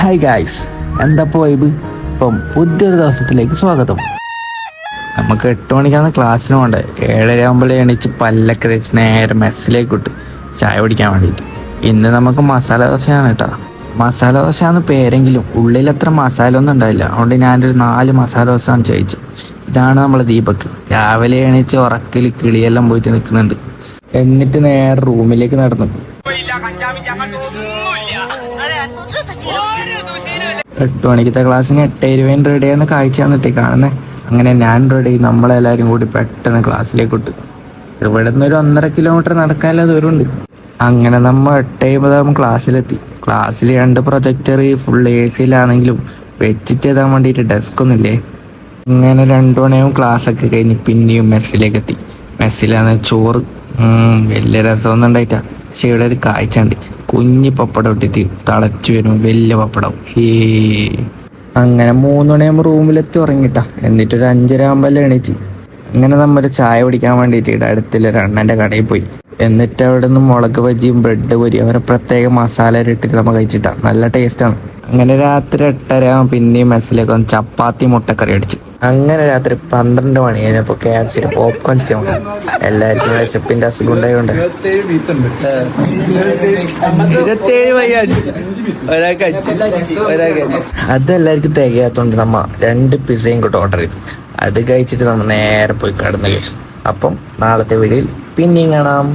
Hi guys എന്താ പോയിബ് ഇപ്പം പുതിയൊരു ദിവസത്തിലേക്ക് സ്വാഗതം. നമുക്ക് എട്ട് മണിക്കാണ് ക്ലാസ്സിന് പോകണ്ടേ. ഏഴര ആകുമ്പോൾ എണീച്ച് പല്ലൊക്കെ തേച്ച് നേരെ മെസ്സിലേക്ക് ഇട്ട് ചായ കുടിക്കാൻ വേണ്ടിയിട്ട്. ഇന്ന് നമുക്ക് മസാല ദോശയാണ് കേട്ടോ. മസാല ദോശ എന്ന് പേരെങ്കിലും. ഉള്ളിൽ അത്ര മസാല ഒന്നും ഉണ്ടായില്ല അതുകൊണ്ട് ഞാനൊരു നാല് മസാല ദോശയാണ് ചോദിച്ചു ഇതാണ് നമ്മളെ ദീപക്. രാവിലെ എണീച്ച് ഉറക്കിൽ കിളിയെല്ലാം പോയിട്ട് നിൽക്കുന്നുണ്ട്. എന്നിട്ട് നേരെ റൂമിലേക്ക് നടന്നു. എട്ട് മണിക്കത്തെ ക്ലാസ്സിന് എട്ട് ഇരുപതിന് റെഡി ആകുന്ന കാഴ്ച ഇട്ടി കാണുന്നത് അങ്ങനെ ഞാൻ റെഡി നമ്മളെല്ലാവരും കൂടി പെട്ടെന്ന് ക്ലാസ്സിലേക്ക് വിട്ടു. ഇവിടെ നിന്ന് ഒരു ഒന്നര കിലോമീറ്റർ നടക്കാനുള്ള ദൂരമുണ്ട്. അങ്ങനെ നമ്മൾ എട്ട് അമ്പതാകുമ്പോൾ ക്ലാസ്സിലെത്തി ക്ലാസ്സിൽ രണ്ട് പ്രൊജക്ടർ ഫുൾ എ സിയിലാണെങ്കിലും വെച്ചിട്ട് എഴുതാൻ വേണ്ടിയിട്ട് ഡെസ്ക് ഒന്നുമില്ലേ അങ്ങനെ രണ്ടു മണിയാവും ക്ലാസ് ഒക്കെ കഴിഞ്ഞ് പിന്നെയും മെസ്സിലേക്ക് എത്തി. മെസ്സിലാണ് ചോറ്. വലിയ രസമൊന്നും ഉണ്ടായിട്ടാ പക്ഷെ ഇവിടെ ഒരു കാഴ്ച ഉണ്ട് കുഞ്ഞ് പപ്പടം ഇട്ടിട്ട് തളച്ചു വരും വലിയ പപ്പടം. ഹേ. അങ്ങനെ മൂന്ന് മണിയാകുമ്പോൾ റൂമിലെത്തി ഉറങ്ങിട്ട. എന്നിട്ടൊരു അഞ്ചര ആകുമ്പോൾ എണീച്ച് അങ്ങനെ നമ്മൾ ചായ കുടിക്കാൻ വേണ്ടിയിട്ട് അടുത്തുള്ള അണ്ണന്റെ കടയിൽ പോയി. എന്നിട്ട് അവിടെ നിന്ന് മുളക് ബജിയും ബ്രെഡ് പൊരി അവരെ പ്രത്യേക മസാല ഇട്ടിട്ട് നമ്മൾ കഴിച്ചിട്ടാ. നല്ല ടേസ്റ്റാണ് അങ്ങനെ രാത്രി എട്ടര പിന്നെയും മെസ്സിലേക്ക് ചപ്പാത്തി മുട്ടക്കറി അടിച്ചു. അങ്ങനെ രാത്രി പന്ത്രണ്ട് മണി കഴിഞ്ഞപ്പോൾ കെ എഫ് സിയിൽ പോപ്കോൺ ചെയ്യണം എല്ലാവർക്കും വിശപ്പിന്റെ അസുഖം ഉണ്ടായതുകൊണ്ട് അതെല്ലാവർക്കും തികയാത്തോണ്ട് നമ്മ രണ്ട് പിസയും കൂടെ ഓർഡർ ചെയ്തു. അത് കഴിച്ചിട്ട് നമ്മൾ നേരെ പോയി കിടന്നു കഴിച്ചു. അപ്പം നാളത്തെ വീഡിയോയിൽ പിന്നെയും കാണാം.